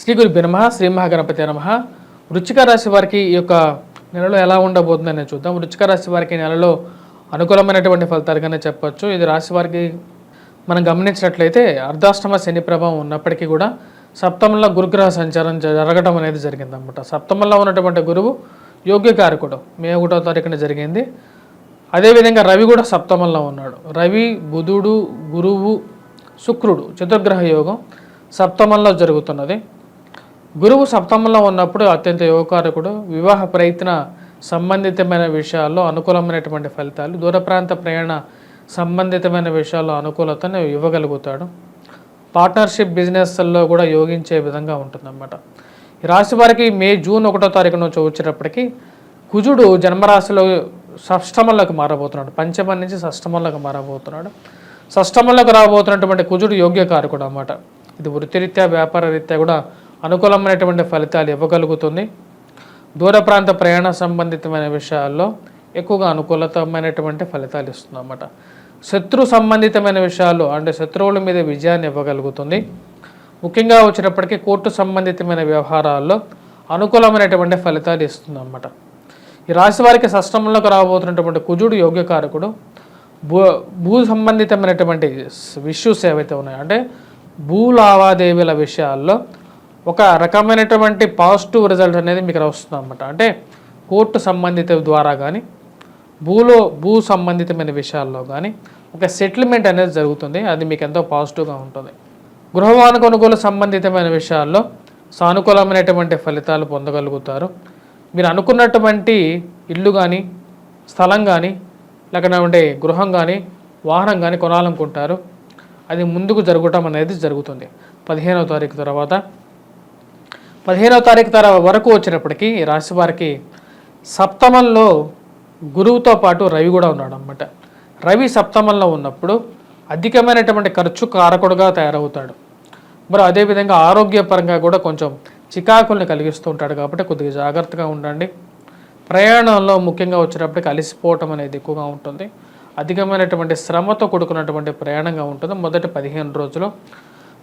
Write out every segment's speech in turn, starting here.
శ్రీ గురు నమ శ్రీ మహాగణపతి నమ. వృచ్చిక రాశి వారికి ఈ యొక్క నెలలో ఎలా ఉండబోతుందని చూద్దాం. వృచ్చిక రాశి వారికి నెలలో అనుకూలమైనటువంటి ఫలితాలుగానే చెప్పొచ్చు. ఇది రాశి వారికి మనం గమనించినట్లయితే అర్ధాష్టమ శని ప్రభావం ఉన్నప్పటికీ కూడా సప్తమంలో గురుగ్రహ సంచారం జరగడం అనేది జరిగిందన్నమాట. సప్తమంలో ఉన్నటువంటి గురువు యోగ్యకారకుడు మే ఒకటో తారీఖున జరిగింది. అదేవిధంగా రవి కూడా సప్తమంలో ఉన్నాడు. రవి బుధుడు గురువు శుక్రుడు చతుర్గ్రహ యోగం సప్తమంలో జరుగుతున్నది. గురువు సప్తమంలో ఉన్నప్పుడు అత్యంత యువకారకుడు వివాహ ప్రయత్న సంబంధితమైన విషయాల్లో అనుకూలమైనటువంటి ఫలితాలు దూర ప్రాంత ప్రయాణ సంబంధితమైన విషయాల్లో అనుకూలతను ఇవ్వగలుగుతాడు. పార్ట్నర్షిప్ బిజినెస్ల్లో కూడా యోగించే విధంగా ఉంటుందన్నమాట. ఈ రాశి వారికి మే జూన్ ఒకటో తారీఖు నుంచి వచ్చేటప్పటికి కుజుడు జన్మరాశిలో షష్టమంలోకి మారబోతున్నాడు. పంచమం నుంచి షష్టమంలోకి మారబోతున్నాడు. షష్టమంలోకి రాబోతున్నటువంటి కుజుడు యోగ్యకారకుడు అన్నమాట. ఇది వృత్తిరీత్యా వ్యాపార రీత్యా కూడా అనుకూలమైనటువంటి ఫలితాలు ఇవ్వగలుగుతుంది. దూర ప్రాంత ప్రయాణ సంబంధితమైన విషయాల్లో ఎక్కువగా అనుకూలతమైనటువంటి ఫలితాలు ఇస్తుంది అన్నమాట శత్రు సంబంధితమైన విషయాలు అంటే శత్రువుల మీద విజయాన్ని ఇవ్వగలుగుతుంది. ముఖ్యంగా వచ్చినప్పటికీ కోర్టు సంబంధితమైన వ్యవహారాల్లో అనుకూలమైనటువంటి ఫలితాలు ఇస్తుంది అన్నమాట ఈ రాశి వారికి సష్టంలోకి రాబోతున్నటువంటి కుజుడు యోగ్యకారకుడు భూ భూ సంబంధితమైనటువంటి ఇష్యూస్ ఏవైతే ఉన్నాయో అంటే భూ లావాదేవీల విషయాల్లో ఒక రకమైనటువంటి పాజిటివ్ రిజల్ట్ అనేది మీకు వస్తుంది అనమాట అంటే కోర్టు సంబంధిత ద్వారా కానీ భూలో భూ సంబంధితమైన విషయాల్లో కానీ ఒక సెటిల్మెంట్ అనేది జరుగుతుంది. అది మీకు ఎంతో పాజిటివ్గా ఉంటుంది. గృహవాన కొనుగోలు సంబంధితమైన విషయాల్లో సానుకూలమైనటువంటి ఫలితాలు పొందగలుగుతారు. మీరు అనుకున్నటువంటి ఇల్లు కానీ స్థలం కానీ లేకపోతే గృహం కానీ వాహనం కానీ కొనాలనుకుంటారు. అది ముందుకు జరగటం అనేది జరుగుతుంది. పదిహేనవ తారీఖు తర్వాత పదిహేనవ తారీఖు తర వరకు వచ్చినప్పటికీ రాశి వారికి సప్తమంలో గురువుతో పాటు రవి కూడా ఉన్నాడు అనమాట రవి సప్తమంలో ఉన్నప్పుడు అధికమైనటువంటి ఖర్చు కారకుడుగా తయారవుతాడు. మరి అదేవిధంగా ఆరోగ్యపరంగా కూడా కొంచెం చికాకుల్ని కలిగిస్తూ ఉంటాడు కాబట్టి కొద్దిగా జాగ్రత్తగా ఉండండి. ప్రయాణంలో ముఖ్యంగా వచ్చినప్పటికి అలసిపోవటం అనేది ఎక్కువగా ఉంటుంది. అధికమైనటువంటి శ్రమతో కూడుకున్నటువంటి ప్రయాణంగా ఉంటుంది. మొదటి పదిహేను రోజులు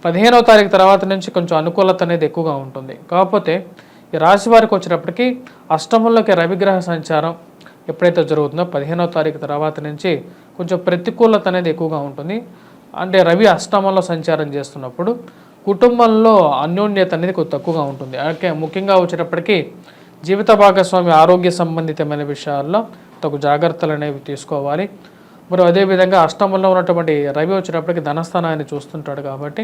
పదిహేనవ తారీఖు తర్వాత నుంచి కొంచెం అనుకూలత అనేది ఎక్కువగా ఉంటుంది. కాకపోతే ఈ రాశి వారికి వచ్చినప్పటికీ అష్టమంలోకి రవిగ్రహ సంచారం ఎప్పుడైతే జరుగుతుందో పదిహేనవ తారీఖు తర్వాత నుంచి కొంచెం ప్రతికూలత అనేది ఎక్కువగా ఉంటుంది. అంటే రవి అష్టమంలో సంచారం చేస్తున్నప్పుడు కుటుంబంలో అన్యోన్యత అనేది కొద్ది తక్కువగా ఉంటుంది. అలాగే ముఖ్యంగా వచ్చేటప్పటికీ జీవిత భాగస్వామి ఆరోగ్య సంబంధితమైన విషయాల్లో తగు జాగ్రత్తలు అనేవి తీసుకోవాలి. మరి అదేవిధంగా అష్టమంలో ఉన్నటువంటి రవి వచ్చినప్పటికీ ధనస్థానాన్ని చూస్తుంటాడు కాబట్టి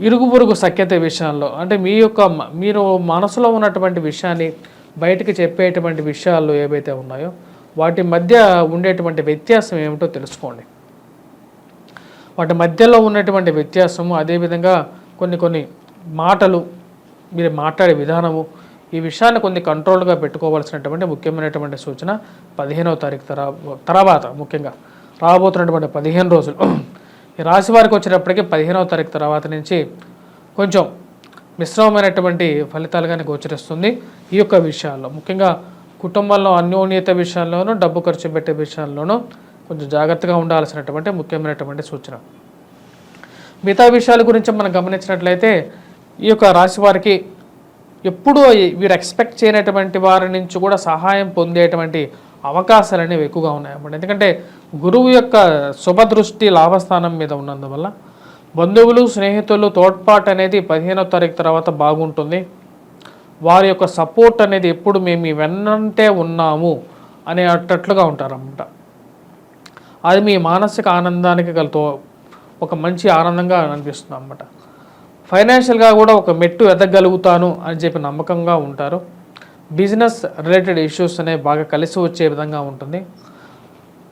ఇరుగు పొరుగు సఖ్యత విషయాల్లో అంటే మీ యొక్క మీరు మనసులో ఉన్నటువంటి విషయాన్ని బయటకు చెప్పేటువంటి విషయాలు ఏవైతే ఉన్నాయో వాటి మధ్య ఉండేటువంటి వ్యత్యాసం ఏమిటో తెలుసుకోండి. వాటి మధ్యలో ఉన్నటువంటి వ్యత్యాసము అదేవిధంగా కొన్ని కొన్ని మాటలు మీరు మాట్లాడే విధానము ఈ విషయాన్ని కొన్ని కంట్రోల్గా పెట్టుకోవాల్సినటువంటి ముఖ్యమైనటువంటి సూచన పదిహేనవ తారీఖు తర్వాత తర్వాత ముఖ్యంగా రాబోతున్నటువంటి పదిహేను రోజులు. ఈ రాశి వారికి వచ్చేటప్పటికి పదిహేనవ తారీఖు తర్వాత నుంచి కొంచెం మిశ్రమమైనటువంటి ఫలితాలుగానే గోచరిస్తుంది ఈ యొక్క విషయాల్లో. ముఖ్యంగా కుటుంబంలో అన్యోన్యత విషయాల్లోనూ డబ్బు ఖర్చు పెట్టే విషయాల్లోనూ కొంచెం జాగ్రత్తగా ఉండాల్సినటువంటి ముఖ్యమైనటువంటి సూచన. మిగతా విషయాల గురించి మనం గమనించినట్లయితే ఈ యొక్క రాశి వారికి ఎప్పుడూ వీరు ఎక్స్పెక్ట్ చేయనటువంటి వారి నుంచి కూడా సహాయం పొందేటువంటి అవకాశాలు అనేవి ఎక్కువగా ఉన్నాయన్నమాట. ఎందుకంటే గురువు యొక్క శుభదృష్టి లాభస్థానం మీద ఉన్నందువల్ల బంధువులు స్నేహితులు తోడ్పాటు అనేది పదిహేనో తారీఖు తర్వాత బాగుంటుంది. వారి యొక్క సపోర్ట్ అనేది ఎప్పుడు మేము వెన్నంటే ఉన్నాము అనే అట్టట్లుగా ఉంటారన్నమాట. అది మీ మానసిక ఆనందానికి కలుతో ఒక మంచి ఆనందంగా అనిపిస్తుంది అన్నమాట ఫైనాన్షియల్గా కూడా ఒక మెట్టు ఎదగలుగుతాను అని చెప్పి నమ్మకంగా ఉంటారు. బిజినెస్ రిలేటెడ్ ఇష్యూస్ అనేవి బాగా కలిసి వచ్చే విధంగా ఉంటుంది.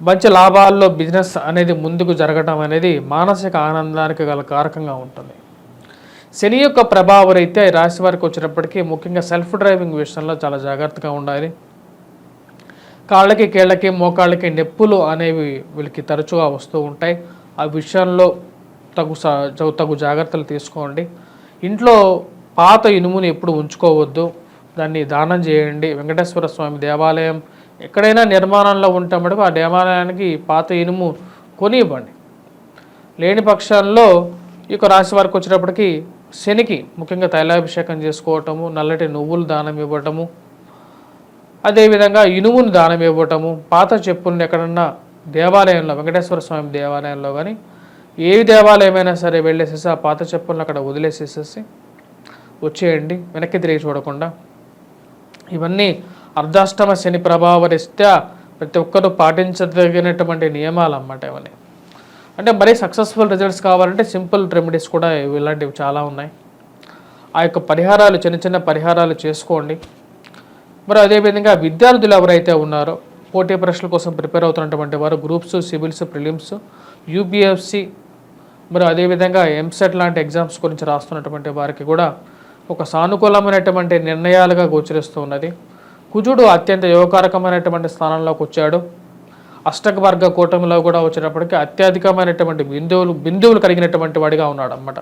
మంచి లాభాల్లో బిజినెస్ అనేది ముందుకు జరగడం అనేది మానసిక ఆనందానికి గల కారకంగా ఉంటుంది. శని యొక్క ప్రభావం అయితే రాశి వారికి వచ్చినప్పటికీ ముఖ్యంగా సెల్ఫ్ డ్రైవింగ్ విషయంలో చాలా జాగ్రత్తగా ఉండాలి. కాళ్ళకి కీళ్ళకి మోకాళ్ళకి నొప్పులు అనేవి వీళ్ళకి తరచుగా వస్తూ ఉంటాయి. ఆ విషయంలో తగు సా- తగు జాగ్రత్తలు తీసుకోండి. ఇంట్లో పాత ఇనుముని ఎప్పుడు ఉంచుకోవద్దు. దాన్ని దానం చేయండి. వెంకటేశ్వర స్వామి దేవాలయం ఎక్కడైనా నిర్మాణంలో ఉంటే మటుకు ఆ దేవాలయానికి పాత ఇనుము కొని ఇవ్వండి లేని పక్షాల్లో ఈ యొక్క రాశి వారికి వచ్చేటప్పటికి శనికి ముఖ్యంగా తైలాభిషేకం చేసుకోవటము నల్లటి నువ్వులు దానం ఇవ్వటము అదేవిధంగా ఇనుమును దానం ఇవ్వటము పాత చెప్పులను ఎక్కడన్నా దేవాలయంలో వెంకటేశ్వర స్వామి దేవాలయంలో కానీ ఏ దేవాలయమైనా సరే వెళ్ళేసేసి ఆ పాత చెప్పులను అక్కడ వదిలేసేసేసి వచ్చేయండి వెనక్కి తిరిగి చూడకుండా. ఇవన్నీ అర్ధాష్టమ శని ప్రభావరిస్తే ప్రతి ఒక్కరూ పాటించదగినటువంటి నియమాలు అన్నమాట ఇవన్నీ. అంటే మరీ సక్సెస్ఫుల్ రిజల్ట్స్ కావాలంటే సింపుల్ రెమెడీస్ కూడా ఇలాంటివి చాలా ఉన్నాయి. ఆ యొక్క పరిహారాలు చిన్న చిన్న పరిహారాలు చేసుకోండి. మరి అదేవిధంగా విద్యార్థులు ఎవరైతే ఉన్నారో పోటీ పరీక్షల కోసం ప్రిపేర్ అవుతున్నటువంటి వారు గ్రూప్స్ సివిల్స్ ప్రిలిమ్స్ యూపీఎఫ్సి మరి అదేవిధంగా ఎంసెట్ లాంటి ఎగ్జామ్స్ గురించి రాస్తున్నటువంటి వారికి కూడా ఒక సానుకూలమైనటువంటి నిర్ణయాలుగా గోచరిస్తూ ఉన్నది. కుజుడు అత్యంత యోగకారకమైనటువంటి స్థానంలోకి వచ్చాడు. అష్టకవర్గ కూటమిలో కూడా వచ్చేటప్పటికి అత్యధికమైనటువంటి బిందువులు బిందువులు కలిగినటువంటి వాడిగా ఉన్నాడు అన్నమాట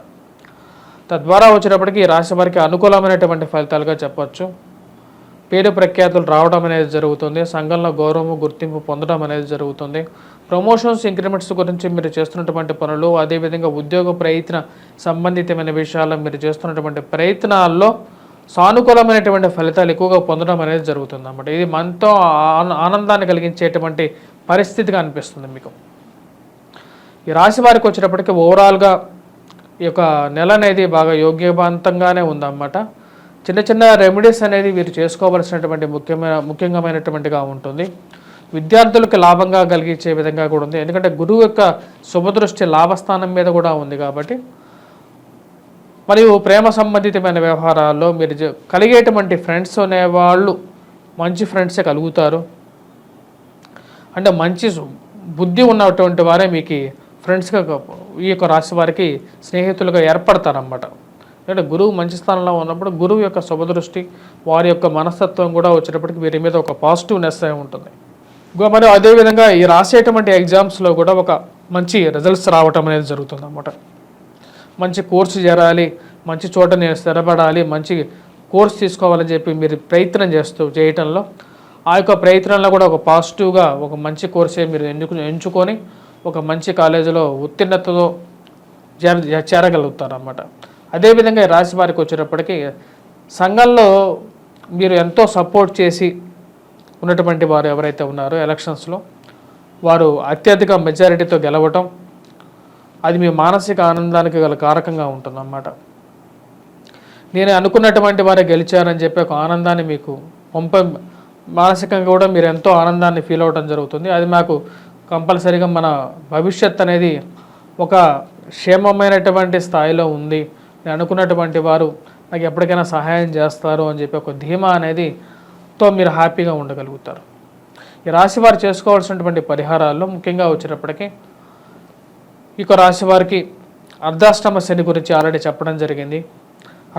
తద్వారా వచ్చినప్పటికీ రాశి వారికి అనుకూలమైనటువంటి ఫలితాలుగా చెప్పచ్చు. పేరు ప్రఖ్యాతులు రావడం అనేది జరుగుతుంది. సంఘంలో గౌరవము గుర్తింపు పొందడం అనేది జరుగుతుంది. ప్రమోషన్స్ ఇంక్రిమెంట్స్ గురించి మీరు చేస్తున్నటువంటి పనులు అదేవిధంగా ఉద్యోగ ప్రయత్న సంబంధితమైన విషయాల్లో మీరు చేస్తున్నటువంటి ప్రయత్నాల్లో సానుకూలమైనటువంటి ఫలితాలు ఎక్కువగా పొందడం అనేది జరుగుతుంది అన్నమాట ఇది మనతో ఆనందాన్ని కలిగించేటువంటి పరిస్థితిగా అనిపిస్తుంది మీకు. ఈ రాశి వారికి వచ్చేటప్పటికి ఓవరాల్గా ఈ యొక్క నెల అనేది బాగా యోగ్యవంతంగానే ఉందన్నమాట. చిన్న చిన్న రెమెడీస్ అనేది వీరు చేసుకోవాల్సినటువంటి ముఖ్యమైన ముఖ్యంగామైనటువంటిగా ఉంటుంది. విద్యార్థులకు లాభంగా కలిగించే విధంగా కూడా ఉంది. ఎందుకంటే గురువు యొక్క శుభదృష్టి లాభస్థానం మీద కూడా ఉంది కాబట్టి. మరియు ప్రేమ సంబంధితమైన వ్యవహారాల్లో మీరు కలిగేటువంటి ఫ్రెండ్స్ అనేవాళ్ళు మంచి ఫ్రెండ్సే కలుగుతారు. అంటే మంచి బుద్ధి ఉన్నటువంటి వారే మీకు ఫ్రెండ్స్గా ఈ యొక్క రాశి వారికి స్నేహితులుగా ఏర్పడతారన్నమాట. అంటే గురువు మంచి స్థానంలో ఉన్నప్పుడు గురువు యొక్క శుభదృష్టి వారి యొక్క మనస్తత్వం కూడా వచ్చేటప్పటికి వీరి మీద ఒక పాజిటివ్నెస్ అయి ఉంటుంది. మరి అదేవిధంగా ఈ రాసేటువంటి ఎగ్జామ్స్లో కూడా ఒక మంచి రిజల్ట్స్ రావటం అనేది జరుగుతుంది అన్నమాట మంచి కోర్సు చేరాలి మంచి చోట నేను స్థిరపడాలి మంచి కోర్స్ తీసుకోవాలని చెప్పి మీరు ప్రయత్నం చేస్తూ చేయటంలో ఆ యొక్క ప్రయత్నంలో కూడా ఒక పాజిటివ్గా ఒక మంచి కోర్సే మీరు ఎన్నుకు ఎంచుకొని ఒక మంచి కాలేజీలో ఉత్తీర్ణతతో చేర చేరగలుగుతారన్నమాట. అదేవిధంగా రాశి వారికి వచ్చేటప్పటికి సంఘంలో మీరు ఎంతో సపోర్ట్ చేసి ఉన్నటువంటి వారు ఎవరైతే ఉన్నారో ఎలక్షన్స్లో వారు అత్యధిక మెజారిటీతో గెలవటం అది మీ మానసిక ఆనందానికి గల కారకంగా ఉంటుందన్నమాట. నేను అనుకున్నటువంటి వారే గెలిచారని చెప్పి ఒక ఆనందాన్ని మీకు పంప మానసికంగా కూడా మీరు ఎంతో ఆనందాన్ని ఫీల్ అవ్వడం జరుగుతుంది. అది మాకు కంపల్సరీగా మన భవిష్యత్ అనేది ఒక క్షేమమైనటువంటి స్థాయిలో ఉంది. నేను అనుకున్నటువంటి వారు నాకు ఎప్పటికైనా సహాయం చేస్తారు అని చెప్పి ఒక ధీమా అనేది తో మీరు హ్యాపీగా ఉండగలుగుతారు. ఈ రాశి వారు చేసుకోవాల్సినటువంటి పరిహారాల్లో ముఖ్యంగా వచ్చినప్పటికీ ఈ రాశి వారికి అర్ధాష్టమ శని గురించి ఆల్రెడీ చెప్పడం జరిగింది.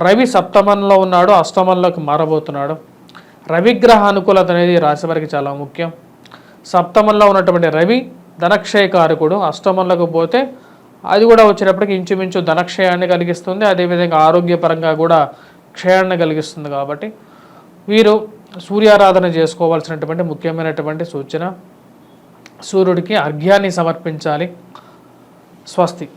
రవి సప్తమంలో ఉన్నాడు అష్టమంలోకి మారబోతున్నాడు. రవిగ్రహ అనుకూలత అనేది రాశి వారికి చాలా ముఖ్యం. సప్తమంలో ఉన్నటువంటి రవి ధనక్షయకారకుడు అష్టమంలోకి పోతే అది కూడా వచ్చేటప్పటికి ఇంచుమించు ధనక్షయాన్ని కలిగిస్తుంది. అదేవిధంగా ఆరోగ్యపరంగా కూడా క్షయాన్ని కలిగిస్తుంది కాబట్టి వీరు సూర్యారాధన చేసుకోవాల్సినటువంటి ముఖ్యమైనటువంటి సూచన. సూర్యుడికి అర్ఘ్యాన్ని సమర్పించాలి. స్వస్తి.